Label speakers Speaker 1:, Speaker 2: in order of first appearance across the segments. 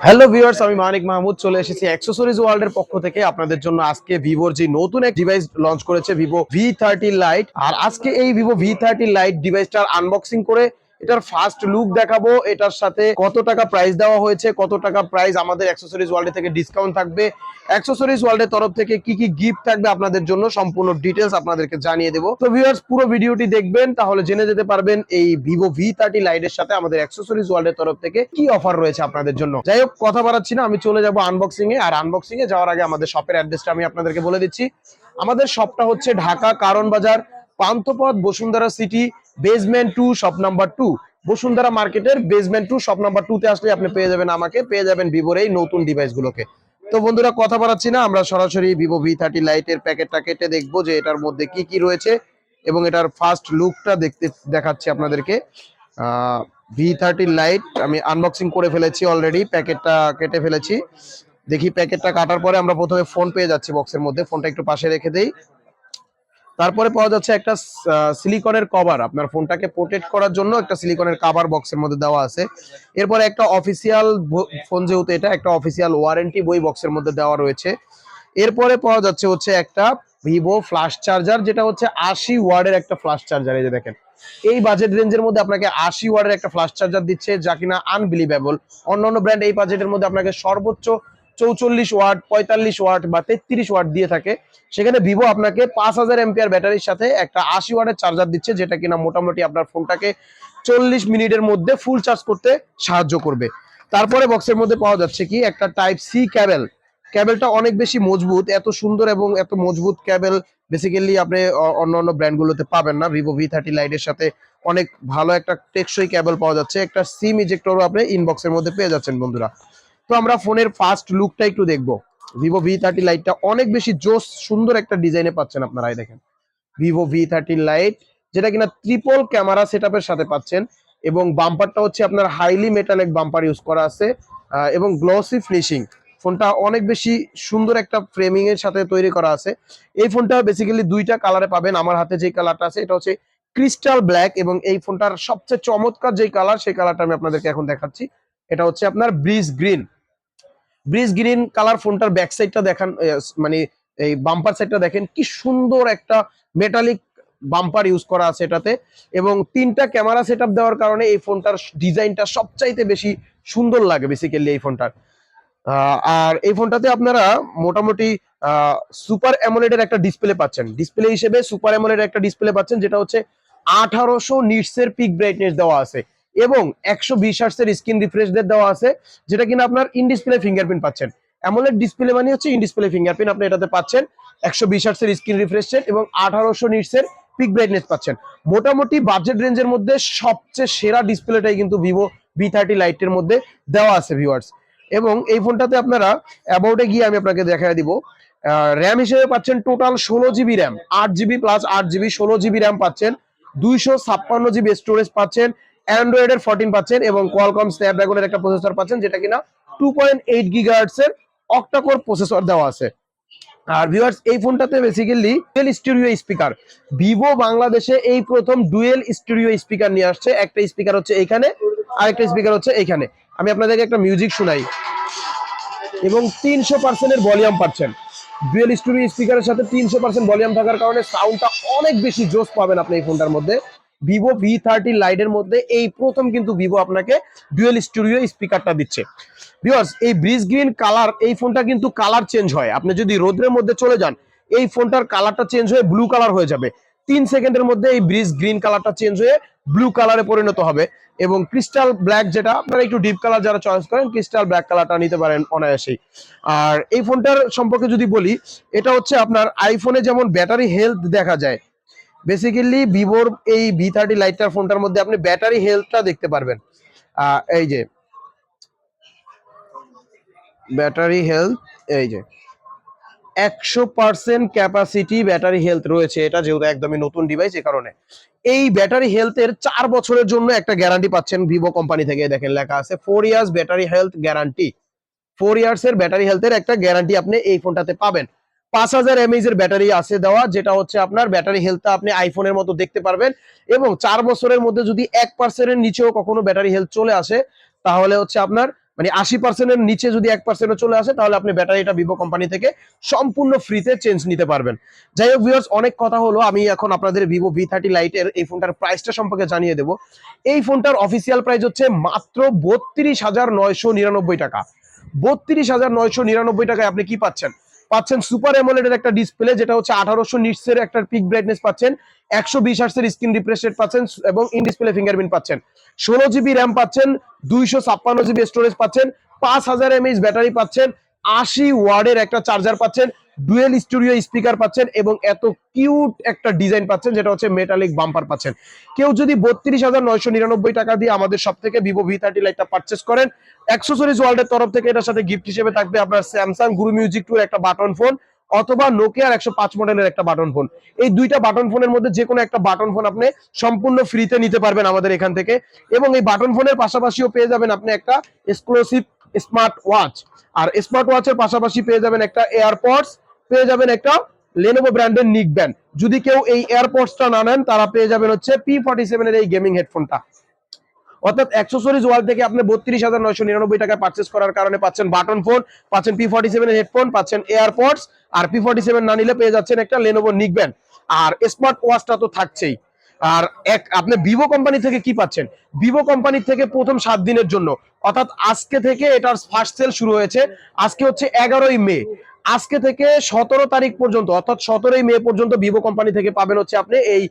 Speaker 1: Hello viewers আমি মানিক মাহমুদ, চলে এসেছি অ্যাক্সেসরিজ ওয়ার্ল্ড এর পক্ষ থেকে আপনাদের জন্য আজকে ভিভোর যে নতুন এক ডিভাইস লঞ্চ করেছে ভিভো ভি থার্টি লাইট আর আজকে এই ভিভো ভি থার্টি লাইট ডিভাইসটার আনবক্সিং করে এটার ফার্স্ট লুক দেখাবো, এটার সাথে কত টাকা প্রাইস দেওয়া হয়েছে, কত টাকা প্রাইস আমাদের অ্যাক্সেসরিজ ওয়ার্ল্ড থেকে ডিসকাউন্ট থাকবে। অ্যাক্সেসরিজ ওয়ার্ল্ড এর তরফ থেকে কি কি গিফট থাকবে আপনাদের জন্য সম্পূর্ণ ডিটেলস আপনাদেরকে জানিয়ে দেবো। তো ভিউয়ার্স পুরো ভিডিওটি দেখবেন, তাহলে জেনে যেতে পারবেন এই ভিভো ভি থার্টি লাইটের সাথে আমাদের অ্যাক্সেসরিজ ওয়ার্ল্ডের তরফ থেকে কি অফার রয়েছে আপনাদের জন্য। যাই হোক, কথা বাড়াচ্ছি না, আমি চলে যাব আনবক্সিং এ। আর আনবক্সিং এ যাওয়ার আগে আমাদের শপের অ্যাড্রেসটা আমি আপনাদেরকে বলে দিচ্ছি। আমাদের শপটা হচ্ছে Dhaka Karwan Bazar Panthapath, Bashundhara City basement two shop number two Bashundhara মার্কেটের basement two shop number two তে আসলে আপনি পেয়ে যাবেন আমাকে, পেয়ে যাবেন ভিভোর এই নতুন ডিভাইস গুলোকে। তো বন্ধুরা, কথা বাড়াচ্ছি না, আমরা সরাসরি ভিভো ভি থার্টি লাইটের প্যাকেটটা কেটে দেখব যে এটার মধ্যে কি কি রয়েছে এবং এটার ফার্স্ট লুকটা দেখতে, দেখাচ্ছি আপনাদেরকে। ভি থার্টি লাইট আমি আনবক্সিং করে ফেলেছি অলরেডি প্যাকেটটা কেটে ফেলেছি। দেখি প্যাকেটটা কাটার পরে আমরা প্রথমে ফোন পেয়ে যাচ্ছি বক্সের মধ্যে ফোনটা একটু পাশে রেখে দেই। তারপরে পাওয়া যাচ্ছে একটা সিলিকনের কভার আপনার ফোনটাকে প্রোটেক্ট করার জন্য একটা সিলিকনের কভার বক্সের মধ্যে দেওয়া আছে। এরপরে একটা অফিসিয়াল ফোন যেহেতু এটা, একটা অফিসিয়াল ওয়ারেন্টি বই বক্সের মধ্যে দেওয়া রয়েছে। এরপরে পাওয়া যাচ্ছে হচ্ছে একটা ভিভো ফ্লাশ চার্জার যেটা হচ্ছে আশি ওয়ার্ডের একটা ফ্লাশ চার্জার এই যে দেখেন। এই বাজেট রেঞ্জের মধ্যে আপনাকে আশি ওয়ার্ডের একটা ফ্লাশ চার্জার দিচ্ছে, যা কিনা আনবিলিভেবল অন্যান্য ব্র্যান্ড এই বাজেটের মধ্যে আপনাকে সর্বোচ্চ চৌচল্লিশ ওয়াট, পঁয়তাল্লিশ ওয়াট বা তেত্রিশ ওয়াট দিয়ে থাকে। সেখানে ভিভো আপনাকে পাঁচ হাজার এমপিআর ব্যাটারির সাথে একটা আশি ওয়াটের চার্জার দিচ্ছে, যেটা কিনা মোটামুটি আপনার ফোনটাকে চল্লিশ মিনিটের মধ্যে ফুল চার্জ করতে সাহায্য করবে। তারপরে বক্সের মধ্যে পাওয়া যাচ্ছে কি, একটা টাইপ সি ক্যাবেল ক্যাবেলটা অনেক বেশি মজবুত, এত সুন্দর এবং এত মজবুত ক্যাবেল বেসিক্যালি আপনি অন্য অন্য ব্র্যান্ডগুলোতে পাবেন না। ভিভো ভি থার্টি লাইটের সাথে অনেক ভালো একটা টেকসই ক্যাবেল পাওয়া যাচ্ছে। একটা সিম ইজেক্টরও আপনি ইনবক্সের মধ্যে পেয়ে যাচ্ছেন বন্ধুরা। তো আমরা ফোনের ফার্স্ট লুকটা একটু দেখব। ভিভো ভি থার্টি লাইটটা অনেক বেশি জোস, সুন্দর একটা ডিজাইনে পাচ্ছেন আপনারা দেখেন। ভিভো ভি থার্টি লাইট যেটা কিনা ট্রিপল ক্যামেরা সেট সাথে পাচ্ছেন এবং বাম্পারটা হচ্ছে আপনার হাইলি মেটালিক বাম্পার ইউজ করা আছে এবং গ্লসি ফিনিশিং ফোনটা অনেক বেশি সুন্দর একটা ফ্রেমিং এর সাথে তৈরি করা আছে। এই ফোনটা বেসিক্যালি দুইটা কালারে পাবেন। আমার হাতে যে কালারটা আছে, এটা হচ্ছে ক্রিস্টাল ব্ল্যাক এবং এই ফোনটার সবচেয়ে চমৎকার যে কালার সেই কালারটা আমি আপনাদেরকে এখন দেখাচ্ছি। এটা হচ্ছে আপনার breeze green breeze green colour ফোনটার ব্যাক সাইডটা দেখান মানে এই বাম্পার সাইডটা দেখেন, কি সুন্দর একটা মেটালিক বাম্পার ইউজ করা আছে এটাতে। এবং তিনটা ক্যামেরা সেটআপ দেওয়ার কারণে এই ফোনটার ডিজাইনটা সবচাইতে বেশি সুন্দর লাগে বেসিক্যালি এই ফোনটার। আর এই ফোনটাতে আপনারা মোটামুটি সুপার অ্যামোলেডের একটা ডিসপ্লে পাচ্ছেন। ডিসপ্লে হিসেবে সুপার অ্যামোলেড একটা ডিসপ্লে পাচ্ছেন, যেটা হচ্ছে আঠারোশো নিটসের পিক ব্রাইটনেস দেওয়া আছে। এবং একশো বিশ হার্টসের স্ক্রিন রিফ্রেশ দেওয়া আছে, যেটা কিনা আপনার ইন ডিসপ্লে ফিঙ্গারপ্রিন্ট পাচ্ছেন। অ্যামোলেড ডিসপ্লে মানে হচ্ছে ইন ডিসপ্লে ফিঙ্গারপ্রিন্ট আপনি এটাতে পাচ্ছেন। একশো বিশ হার্টসের স্ক্রিন রিফ্রেশ এবং আঠারোশো নিটসের পিক ব্রাইটনেস পাচ্ছেন। মোটামুটি বাজেট রেঞ্জের মধ্যে সবচেয়ে সেরা ডিসপ্লেটাই কিন্তু ভিভো ভি থার্টি লাইটের মধ্যে দেওয়া আছে ভিউয়ার্স এবং এই ফোনটাতে আপনারা অ্যাবাউটে গিয়ে আমি আপনাকে দেখাই দিব। র্যাম হিসেবে পাচ্ছেন টোটাল ষোলো জিবি র্যাম আট জিবি প্লাস আট জিবি ষোলো জিবি র্যাম পাচ্ছেন। দুইশো ছাপ্পান্ন জিবি স্টোরেজ পাচ্ছেন। অ্যান্ড্রয়েড এর ফোরটিন পাচ্ছেন এবং কোয়ালকম স্ন্যাপড্রাগনের একটা প্রসেসর পাচ্ছেন, যেটা কিনা টু পয়েন্ট এইট গিগাহার্টস এর অক্টাকোর প্রসেসর দেওয়া আছে। আর ভিউয়ার্স এই ফোনটাতে basically dual studio speaker Vivo বাংলাদেশে এই প্রথম ডুয়েল স্টুডিও স্পিকার নিয়ে আসছে। একটা স্পিকার হচ্ছে এখানে, আরেকটা স্পিকার হচ্ছে এখানে। আমি আপনাদেরকে একটা মিউজিক শোনাই। এবং তিনশো পার্সেন্টের ভলিউম পাচ্ছেন। ডুয়েল স্টুডিও স্পিকারের সাথে তিনশো পার্সেন্ট ভলিউম থাকার কারণে সাউন্ডটা অনেক বেশি জোস পাবেন আপনি এই ফোনটার মধ্যে। ভিভো ভি থার্টি লাইটের মধ্যে এই প্রথম কিন্তু ভিভো আপনাকে ডুয়েল স্টুডিও স্পিকারটা দিচ্ছে। ভিউয়ার্স এই ব্রিজ গ্রিন কালার এই ফোনটা কিন্তু কালার চেঞ্জ হয়। আপনি যদি রোদ্রের মধ্যে চলে যান, এই ফোনটার কালারটা চেঞ্জ হয়ে ব্লু কালার হয়ে যাবে। তিন সেকেন্ডের মধ্যে এই ব্রিজ গ্রিন কালারটা চেঞ্জ হয়ে ব্লু কালারে পরিণত হবে এবং ক্রিস্টাল ব্ল্যাক যেটা, আপনারা একটু ডিপ কালার যারা চয়েস করেন ক্রিস্টাল ব্ল্যাক কালারটা নিতে পারেন অনায়াসেই। আর এই ফোনটার সম্পর্কে যদি বলি, এটা হচ্ছে আপনার আইফোনে যেমন ব্যাটারি হেলথ দেখা যায় বেসিক্যালি ভিভোর এই ভি থার্টি লাইটটার ফোনটার মধ্যে আপনি ব্যাটারি হেলথটা দেখতে পারবেন। এই যে। ব্যাটারি হেলথ এই যে। একশো পার্সেন্ট ক্যাপাসিটি ব্যাটারি হেলথ রয়েছে এটা, যেহেতু একদমই নতুন ডিভাইস এ কারণে। এই ব্যাটারি হেলথের চার বছরের জন্য একটা গ্যারান্টি পাচ্ছেন ভিভো কোম্পানি থেকে, দেখেন লেখা আছে four years battery health guarantee four years এর ব্যাটারি হেলথের একটা গ্যারান্টি আপনি এই ফোনটাতে পাবেন। পাঁচ হাজার এমএইচ এর ব্যাটারি আছে দেওয়া, যেটা হচ্ছে আপনার ব্যাটারি হেলথটা আপনি আইফোনের মতো দেখতে পারবেন। এবং চার বছরের মধ্যে যদি এক পার্সেন্টের নিচেও কখনো ব্যাটারি হেলথ চলে আসে, তাহলে হচ্ছে আপনার মানে আশি পার্সেন্টের নিচে যদি এক পার্সেন্টও চলে আসে, তাহলে আপনি ব্যাটারিটা ভিভো কোম্পানি থেকে সম্পূর্ণ ফ্রিতে চেঞ্জ নিতে পারবেন। যাই হোক ভিউয়ার্স অনেক কথা হলো। আমি এখন আপনাদের ভিভো ভি থার্টি লাইটের এই ফোনটার প্রাইসটা সম্পর্কে জানিয়ে দেবো। এই ফোনটার অফিসিয়াল প্রাইস হচ্ছে মাত্র বত্রিশ হাজার নয়শো নিরানব্বই টাকা। বত্রিশ হাজার নয়শো নিরানব্বই টাকায় আপনি কি পাচ্ছেন? পাচ্ছেন সুপার এমোলেডের একটা ডিসপ্লে যেটা হচ্ছে আঠারোশো নিটসের একটা পিক ব্রাইটনেস পাচ্ছেন। একশো বিশ আর্সের স্ক্রিন রিফ্রেশ রেট পাচ্ছেন এবং ইন ডিসপ্লে ফিঙ্গারপ্রিন্ট পাচ্ছেন। ষোলো জিবি র্যাম পাচ্ছেন, দুইশো ছাপ্পান্ন জিবি স্টোরেজ পাচ্ছেন, পাঁচ হাজার এমএইচ ব্যাটারি পাচ্ছেন আশি ওয়ার্ডের একটা চার্জার পাচ্ছেন, ডুয়েল স্টুডিও স্পিকার পাচ্ছেন এবং এত কিউট একটা ডিজাইন পাচ্ছেন, যেটা হচ্ছে মেটালিক বাম্পার পাচ্ছেন। কেউ যদি বত্রিশ হাজার নয়শো নিরানব্বই টাকা দিয়ে আমাদের সব থেকে ভিভো ভি থার্টি লাইটটা পারচেস করেন অ্যাক্সেসরিজ ওয়ার্ল্ডের তরফ থেকে এটার সাথে গিফট হিসেবে থাকবে আপনার স্যামসাং গুরু মিউজিক টুর একটা বাটন ফোন অথবা নোকিয়ার একশো পাঁচ মডেলের একটা বাটন ফোন এই দুইটা বাটন ফোনের মধ্যে যে কোনো একটা বাটন ফোন আপনি সম্পূর্ণ ফ্রিতে নিতে পারবেন আমাদের এখান থেকে। এবং এই বাটন ফোনের পাশাপাশিও পেয়ে যাবেন আপনি একটা এক্সক্লুসিভ স্মার্ট ওয়াচ। আর স্মার্ট ওয়াচের পাশাপাশি পেয়ে যাবেন একটা এয়ারপডস পেয়ে যাবেন একটা লেনোভো ব্র্যান্ডের নিক ব্যান্ড যদি কেউ এই এয়ারপডসটা না নেন, তারা পেয়ে যাবেন হচ্ছে পি ফর্টি সেভেনের এই গেমিং হেডফোনটা অর্থাৎ অ্যাক্সেসরিজ ওয়াল থেকে আপনি বত্রিশ হাজার নয়শো নিরানব্বই টাকায় পার্চেস করার কারণে পাচ্ছেন বাটন ফোন পাচ্ছেন পি ফর্টি সেভেন হেডফোন পাচ্ছেন এয়ারপডস আর পি ফর্টি সেভেন না নিলে পেয়ে যাচ্ছেন একটা লেনোভো নিক ব্যান্ড আর স্মার্ট ওয়াচটা তো থাকছেই। আর এক, আপনি ভিভো কোম্পানি থেকে কি পাচ্ছেন? ভিভো কোম্পানি থেকে প্রথম সাত দিনের জন্য। অর্থাৎ আজকে থেকে এটার ফার্স্ট সেল শুরু হয়েছে। আজকে হচ্ছে এগারোই মে। আজকে থেকে সতেরো তারিখ পর্যন্ত, অর্থাৎ সতেরোই মে পর্যন্ত ভিভো কোম্পানি থেকে পাবেন হচ্ছে আপনি এই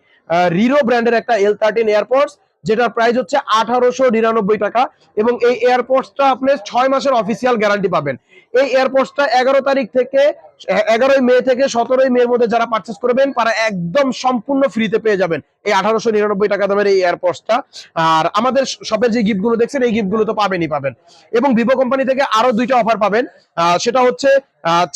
Speaker 1: রিরো ব্র্যান্ডের একটা এল থার্টিন এয়ারপোর্টস যেটার প্রাইস হচ্ছে আঠারোশো নিরানব্বই টাকা এবং এই এয়ারপোর্টসটা আপনি ছয় মাসের অফিসিয়াল গ্যারান্টি পাবেন। এই এয়ারপোর্টসটা এগারো তারিখ থেকে, এগারোই মে থেকে সতেরোই মে মধ্যে যারা পার্চেস করবেন, তারা একদম সম্পূর্ণ ফ্রিতে পেয়ে যাবেন এই আঠারোশো নিরানব্বই টাকা দামের এই এয়ারপোর্টসটা আর আমাদের শপের যে গিফটগুলো দেখছেন, এই গিফটগুলো তো পাবেনই পাবেন। এবং ভিভো কোম্পানি থেকে আরও দুইটা অফার পাবেন। সেটা হচ্ছে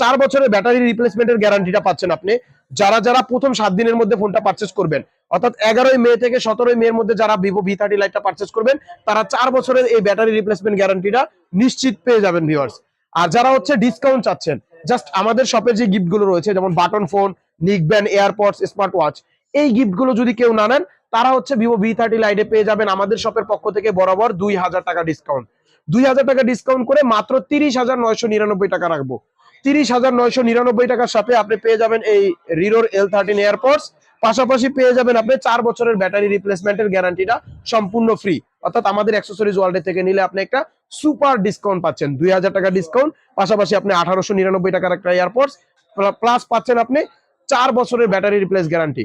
Speaker 1: চার বছরের ব্যাটারি রিপ্লেসমেন্টের গ্যারান্টিটা পাচ্ছেন আপনি। যারা যারা প্রথম সাত দিনের মধ্যে ফোনটা পারচেস করবেন অর্থাৎ এগারোই মে থেকে সতেরোই মে এর মধ্যে যারা ভিভো ভি থার্টি লাইটটা পারচেস করবেন, তারা চার বছরের এই ব্যাটারি রিপ্লেসমেন্ট গ্যারান্টিটা নিশ্চিত পেয়ে যাবেন ভিউয়ার্স আর যারা হচ্ছে ডিসকাউন্ট চাচ্ছেন জাস্ট আমাদের শপের যে গিফটগুলো রয়েছে, যেমন button phone neck band AirPods smart watch এই গিফটগুলো যদি কেউ না নেন, তারা হচ্ছে ভিভো ভি থার্টি লাইটে পেয়ে যাবেন আমাদের শপের পক্ষ থেকে বরাবর দুই হাজার টাকা ডিসকাউন্ট দুই হাজার টাকা ডিসকাউন্ট করে মাত্র তিরিশ হাজার নয়শো নিরানব্বই টাকা রাখব। তিরিশ হাজার নয়শো নিরানব্বই টাকার সাথে আপনি পেয়ে যাবেন এই রিরোর এল থার্টিন এয়ারপডস পাশাপাশি পেয়ে যাবেন আপনি চার বছরের ব্যাটারি রিপ্লেসমেন্টের গ্যারান্টিটা সম্পূর্ণ ফ্রি অর্থাৎ আমাদের অ্যাক্সেসরিজ ওয়ার্ল্ড থেকে নিলে আপনি একটা সুপার ডিসকাউন্ট পাচ্ছেন। দুই হাজার টাকা ডিসকাউন্ট পাশাপাশি আপনি আঠারোশো নিরানব্বই টাকার একটা এয়ারপোর্টস প্লাস পাচ্ছেন আপনি চার বছরের ব্যাটারি রিপ্লেস গ্যারান্টি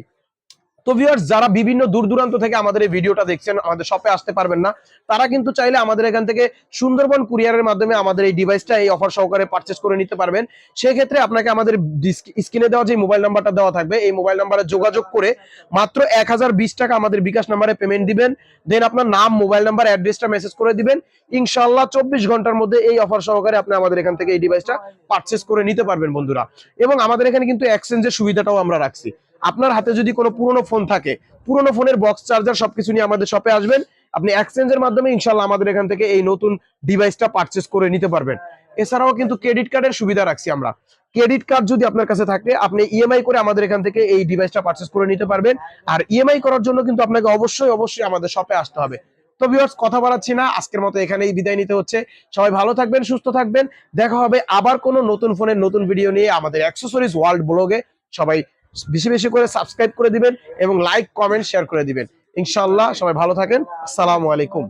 Speaker 1: তো ভিউয়ার্স যারা বিভিন্ন দূর দূরান্ত থেকে আমাদের এই ভিডিওটা দেখছেন, আমাদের শপে আসতে পারবেন না, তারা কিন্তু চাইলে আমাদের এখান থেকে সুন্দরবন কুরিয়ারের মাধ্যমে আমাদের এই ডিভাইসটা এই অফার সহকারে পারচেস করে নিতে পারবেন। সেক্ষেত্রে আপনাকে আমাদের স্ক্রিনে দেওয়া যে মোবাইল নাম্বারটা দেওয়া থাকবে, এই মোবাইল নাম্বারে যোগাযোগ করে মাত্র এক হাজার বিশ টাকা আমাদের বিকাশ নাম্বারে পেমেন্ট দিবেন। দেন আপনার নাম মোবাইল নাম্বার অ্যাড্রেসটা মেসেজ করে দিবেন। ইনশাল্লাহ চব্বিশ ঘণ্টার মধ্যে এই অফার সহকারে আপনি আমাদের এখান থেকে এই ডিভাইসটা পারচেস করে নিতে পারবেন বন্ধুরা। এবং আমাদের এখানে কিন্তু এক্সচেঞ্জের সুবিধাটাও আমরা রাখছি। আপনার হাতে যদি কোনো পুরনো ফোন থাকে, পুরনো ফোনের বক্স চার্জার সবকিছু নিয়ে আমাদের শপে আসবেন। আপনি এক্সচেঞ্জের মাধ্যমে ইনশাল্লাহ আমাদের এখান থেকে এই নতুন ডিভাইসটা পারচেস করে নিতে পারবেন। এছাড়াও কিন্তু ক্রেডিট কার্ডের সুবিধা রাখছি আমরা। ক্রেডিট কার্ড যদি আপনার কাছে থাকে, আপনি ইএমআই করে আমাদের এখান থেকে এই ডিভাইসটা পারচেস করে নিতে পারবেন। আর ইএমআই করার জন্য কিন্তু আপনাকে অবশ্যই অবশ্যই আমাদের শপে আসতে হবে। তো ভিউয়ার্স কথা বাড়াচ্ছি না। আজকের মতো এখানেই বিদায় নিতে হচ্ছে। সবাই ভালো থাকবেন, সুস্থ থাকবেন। দেখা হবে আবার কোনো নতুন ফোনের নতুন ভিডিও নিয়ে আমাদের অ্যাক্সেসরিজ ওয়ার্ল্ড ব্লগে সবাই বেশি বেশি করে সাবস্ক্রাইব করে দিবেন এবং লাইক কমেন্ট শেয়ার করে দিবেন। ইনশাআল্লাহ সবাই ভালো থাকেন। আসসালামু আলাইকুম।